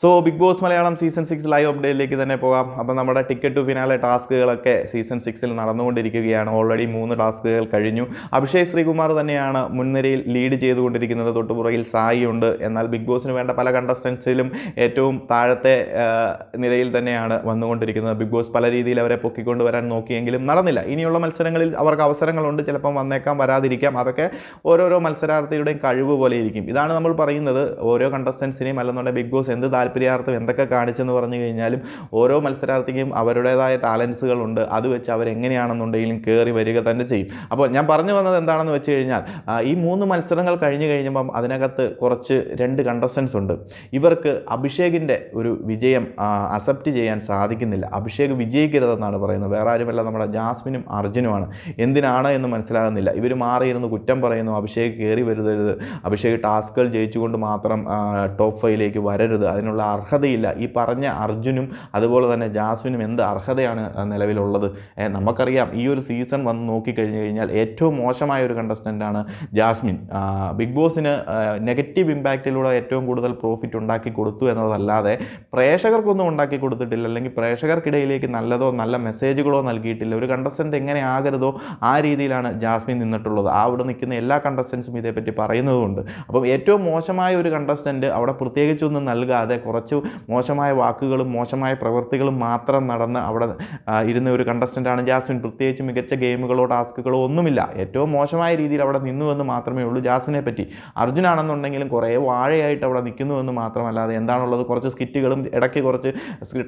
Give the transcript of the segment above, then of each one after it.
So big boss Malayalam season six live അപ്ഡേറ്റിലേക്ക് തന്നെ പോകാം. അപ്പോൾ നമ്മുടെ ടിക്കറ്റ് ടു ഫിനാലെ ടാസ്കുകളൊക്കെ സീസൺ സിക്സിൽ നടന്നുകൊണ്ടിരിക്കുകയാണ്. ഓൾറെഡി മൂന്ന് ടാസ്കുകൾ കഴിഞ്ഞു. അഭിഷേക് ശ്രീകുമാർ തന്നെയാണ് മുൻനിരയിൽ ലീഡ് ചെയ്തുകൊണ്ടിരിക്കുന്നത്. തൊട്ടുപുറകിൽ സായി ഉണ്ട്. എന്നാൽ ബിഗ് ബോസിന് വേണ്ട പല കണ്ടസ്റ്റൻസിലും ഏറ്റവും താഴത്തെ നിരയിൽ തന്നെയാണ് വന്നുകൊണ്ടിരിക്കുന്നത്. ബിഗ് ബോസ് പല രീതിയിൽ അവരെ പൊക്കിക്കൊണ്ട് വരാൻ നോക്കിയെങ്കിലും നടന്നില്ല. ഇനിയുള്ള മത്സരങ്ങളിൽ അവർക്ക് അവസരങ്ങളുണ്ട്. ചിലപ്പം വന്നേക്കാം വരാതിരിക്കാം. അതൊക്കെ ഓരോരോ മത്സരാർത്ഥിയുടെയും കഴിവ് പോലെ ഇരിക്കും. ഇതാണ് നമ്മൾ പറയുന്നത്. ഓരോ കണ്ടസ്റ്റൻസിനെയും അല്ലെന്നുണ്ടെങ്കിൽ ബിഗ് ബോസ് എന്ത് താല്പര്യാർത്ഥം എന്തൊക്കെ കാണിച്ചെന്ന് പറഞ്ഞു കഴിഞ്ഞാലും ഓരോ മത്സരാർത്ഥിക്കും അവരുടേതായ ടാലൻസുകളുണ്ട്. അത് വെച്ച് അവരെങ്ങനെയാണെന്നുണ്ടെങ്കിലും കയറി വരിക തന്നെ ചെയ്യും. അപ്പോൾ ഞാൻ പറഞ്ഞു വന്നത് എന്താണെന്ന് വെച്ച് കഴിഞ്ഞാൽ ഈ മൂന്ന് മത്സരങ്ങൾ കഴിഞ്ഞ് കഴിഞ്ഞപ്പം അതിനകത്ത് കുറച്ച് രണ്ട് കണ്ടസ്റ്റൻസ് ഉണ്ട്. ഇവർക്ക് അഭിഷേകിന്റെ ഒരു വിജയം അക്സെപ്റ്റ് ചെയ്യാൻ സാധിക്കുന്നില്ല. അഭിഷേക് വിജയിക്കരുതെന്നാണ് പറയുന്നത്. വേറെ ആരുമല്ല നമ്മുടെ ജാസ്മിനും അർജുനുമാണ്. എന്തിനാണ് എന്ന് മനസ്സിലാകുന്നില്ല. ഇവർ മാറിയിരുന്ന് കുറ്റം പറയുന്നു അഭിഷേക് കയറി വരുതരുത് അഭിഷേക് ടാസ്കുകൾ ജയിച്ചുകൊണ്ട് മാത്രം ടോപ്പ് ഫൈവിലേക്ക് വരരുത്. അതിനുള്ള അർഹതയില്ല. ഈ പറഞ്ഞ അർജുനും അതുപോലെ തന്നെ ജാസ്മിനും എന്ത് അർഹതയാണ് നിലവിലുള്ളത്? നമുക്കറിയാം ഈ ഒരു സീസൺ വന്ന് നോക്കിക്കഴിഞ്ഞ് കഴിഞ്ഞാൽ ഏറ്റവും മോശമായ ഒരു കണ്ടസ്റ്റന്റാണ് ജാസ്മിൻ. ബിഗ് ബോസിന് നെഗറ്റീവ് ഇമ്പാക്റ്റിലൂടെ ഏറ്റവും കൂടുതൽ പ്രോഫിറ്റ് ഉണ്ടാക്കി കൊടുത്തു എന്നതല്ലാതെ പ്രേക്ഷകർക്കൊന്നും ഉണ്ടാക്കി കൊടുത്തിട്ടില്ല. അല്ലെങ്കിൽ പ്രേക്ഷകർക്കിടയിലേക്ക് നല്ലതോ നല്ല മെസ്സേജുകളോ നൽകിയിട്ടില്ല. ഒരു കണ്ടസ്റ്റന്റ് എങ്ങനെ ആകരുതോ ആ രീതിയിലാണ് ജാസ്മിൻ നിന്നിട്ടുള്ളത്. ആ അവിടെ നിൽക്കുന്ന എല്ലാ കണ്ടസ്റ്റൻസും ഇതേപ്പറ്റി പറയുന്നതുകൊണ്ട്. അപ്പം ഏറ്റവും മോശമായ ഒരു കണ്ടസ്റ്റന്റ് അവിടെ പ്രത്യേകിച്ചൊന്നും നൽകാതെ കുറച്ച് മോശമായ വാക്കുകളും മോശമായ പ്രവൃത്തികളും മാത്രം നടന്ന് അവിടെ ഇരുന്ന ഒരു കണ്ടസ്റ്റന്റാണ് ജാസ്മിൻ. പ്രത്യേകിച്ച് മികച്ച ഗെയിമുകളോ ടാസ്കുകളോ ഒന്നുമില്ല. ഏറ്റവും മോശമായ രീതിയിൽ അവിടെ നിന്നുവെന്ന് മാത്രമേ ഉള്ളൂ ജാസ്മിനെ പറ്റി. അർജുനാണെന്നുണ്ടെങ്കിലും കുറേ വാഴയായിട്ട് അവിടെ നിൽക്കുന്നുവെന്ന് മാത്രമല്ലാതെ എന്താണുള്ളത്? കുറച്ച് സ്കിറ്റുകളും ഇടയ്ക്ക് കുറച്ച്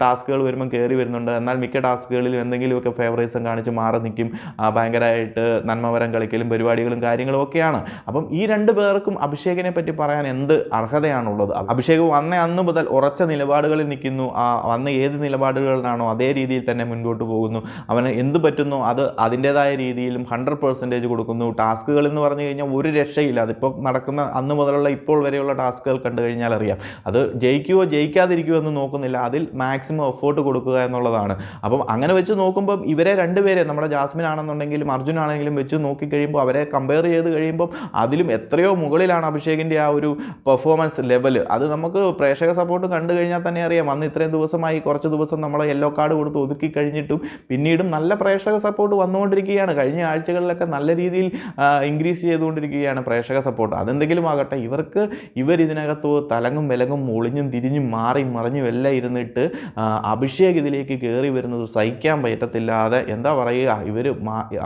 ടാസ്കുകൾ വരുമ്പം കയറി വരുന്നുണ്ട്. എന്നാൽ മിക്ക ടാസ്കുകളിലും എന്തെങ്കിലുമൊക്കെ ഫേവറേറ്റ്സും കാണിച്ച് മാറി നിൽക്കും. ഭയങ്കരമായിട്ട് നന്മവരം കളിക്കലും പരിപാടികളും കാര്യങ്ങളും ഒക്കെയാണ്. അപ്പം ഈ രണ്ട് പേർക്കും അഭിഷേകിനെ പറ്റി പറയാൻ എന്ത് അർഹതയാണുള്ളത്? അഭിഷേക് വന്ന അന്ന് മുതൽ ഉറച്ച നിലപാടുകളിൽ നിൽക്കുന്നു. ആ വന്ന ഏത് നിലപാടുകളിലാണോ അതേ രീതിയിൽ തന്നെ മുൻപോട്ട് പോകുന്നു. അവന് എന്ത് പറ്റുന്നു അത് അതിന്റെതായ രീതിയിലും ഹൺഡ്രഡ് പെർസെന്റേജ് കൊടുക്കുന്നു. ടാസ്കുകൾ എന്ന് പറഞ്ഞു കഴിഞ്ഞാൽ ഒരു രക്ഷയില്ല. അതിപ്പോൾ നടക്കുന്ന അന്ന് മുതലുള്ള ഇപ്പോൾ വരെയുള്ള ടാസ്കുകൾ കണ്ടു കഴിഞ്ഞാൽ അറിയാം. അത് ജയിക്കുവോ ജയിക്കാതിരിക്കുവോ എന്ന് നോക്കുന്നില്ല. അതിൽ മാക്സിമം എഫേർട്ട് കൊടുക്കുക എന്നുള്ളതാണ്. അപ്പം അങ്ങനെ വെച്ച് നോക്കുമ്പോൾ ഇവരെ രണ്ടുപേരെ നമ്മുടെ ജാസ്മിൻ ആണെന്നുണ്ടെങ്കിലും അർജുൻ ആണെങ്കിലും വെച്ച് നോക്കിക്കഴിയുമ്പോൾ അവരെ കമ്പയർ ചെയ്ത് കഴിയുമ്പോൾ അതിലും എത്രയോ മുകളിലാണ് അഭിഷേകിന്റെ ആ ഒരു പെർഫോമൻസ് ലെവൽ അത് നമുക്ക് പ്രേക്ഷക സപ്പോർട്ട് കണ്ടു കഴിഞ്ഞാൽ തന്നെ അറിയാം. അന്ന് ഇത്രയും ദിവസമായി കുറച്ച് ദിവസം നമ്മൾ യെല്ലോ കാർഡ് കൊടുത്ത് ഒതുക്കി കഴിഞ്ഞിട്ടും പിന്നീടും നല്ല പ്രേക്ഷക സപ്പോർട്ട് വന്നുകൊണ്ടിരിക്കുകയാണ്. കഴിഞ്ഞ ആഴ്ചകളിലൊക്കെ നല്ല രീതിയിൽ ഇൻക്രീസ് ചെയ്തുകൊണ്ടിരിക്കുകയാണ് പ്രേക്ഷക സപ്പോർട്ട് അതെന്തെങ്കിലും ആകട്ടെ ഇവർക്ക് ഇവർ ഇതിനകത്ത് തലങ്ങും വിലങ്ങും ഒളിഞ്ഞും തിരിഞ്ഞും മാറി മറിഞ്ഞും എല്ലാം ഇരുന്നിട്ട് അഭിഷേക് ഇതിലേക്ക് കയറി വരുന്നത് സഹിക്കാൻ പറ്റത്തില്ലാതെ എന്താ പറയുക ഇവർ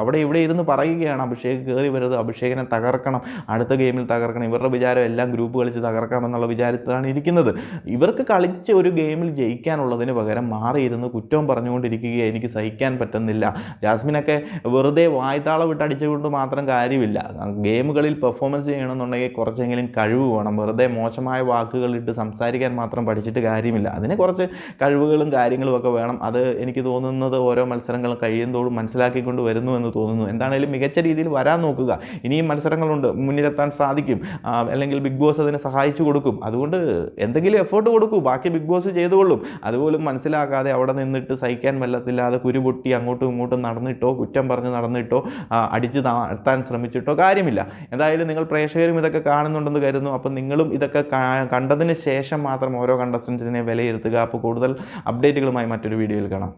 അവിടെ ഇവിടെ ഇരുന്ന് പറയുകയാണ് അഭിഷേക് കയറി വരുന്നത്. അഭിഷേകിനെ തകർക്കണം അടുത്ത ഗെയിമിൽ തകർക്കണം. ഇവരുടെ വിചാരം എല്ലാം ഗ്രൂപ്പ് കളിച്ച് തകർക്കാം എന്നുള്ള വിചാരത്തിലാണ് ഇരിക്കുന്നത്. ഇവർക്ക് കളിച്ച് ഒരു ഗെയിമിൽ ജയിക്കാനുള്ളതിന് പകരം മാറിയിരുന്ന് കുറ്റവും പറഞ്ഞുകൊണ്ടിരിക്കുക എനിക്ക് സഹിക്കാൻ പറ്റുന്നില്ല. ജാസ്മിനൊക്കെ വെറുതെ വായ്ത്താളം വിട്ട് അടിച്ചുകൊണ്ട് മാത്രം കാര്യമില്ല. ഗെയിമുകളിൽ പെർഫോമൻസ് ചെയ്യണമെന്നുണ്ടെങ്കിൽ കുറച്ചെങ്കിലും കഴിവ് വേണം. വെറുതെ മോശമായ വാക്കുകൾ ഇട്ട് സംസാരിക്കാൻ മാത്രം പഠിച്ചിട്ട് കാര്യമില്ല. അതിന് കുറച്ച് കഴിവുകളും കാര്യങ്ങളും ഒക്കെ വേണം. അത് എനിക്ക് തോന്നുന്നത് ഓരോ മത്സരങ്ങളും കഴിയുന്തോറും മനസ്സിലാക്കിക്കൊണ്ട് വരുന്നു എന്ന് തോന്നുന്നു. എന്താണേലും മികച്ച രീതിയിൽ വരാൻ നോക്കുക. ഇനിയും മത്സരങ്ങളുണ്ട്. മുന്നിലെത്താൻ സാധിക്കും. അല്ലെങ്കിൽ ബിഗ് ബോസ് അതിനെ സഹായിച്ചു കൊടുക്കും. അതുകൊണ്ട് എന്തെങ്കിലും എഫേർട്ട് കൊടുക്കൂ ബാക്കി ബിഗ് ബോസ് ചെയ്തുകൊള്ളും. അതുപോലും മനസ്സിലാക്കാതെ അവിടെ നിന്നിട്ട് സഹിക്കാൻ വല്ലത്തില്ലാതെ കുരുപൊട്ടി അങ്ങോട്ടും ഇങ്ങോട്ടും നടന്നിട്ടോ കുറ്റം പറഞ്ഞ് നടന്നിട്ടോ അടിച്ച് താഴ്ത്താൻ ശ്രമിച്ചിട്ടോ കാര്യമില്ല. എന്തായാലും നിങ്ങൾ പ്രേക്ഷകരും ഇതൊക്കെ കാണുന്നുണ്ടെന്ന് കരുതുന്നു. അപ്പം നിങ്ങളും ഇതൊക്കെ കണ്ടതിന് ശേഷം മാത്രം ഓരോ കണ്ടസ്റ്റന്റിനെ വിലയിരുത്തുക. അപ്പോൾ കൂടുതൽ അപ്ഡേറ്റുകളുമായി മറ്റൊരു വീഡിയോയിൽ കാണാം.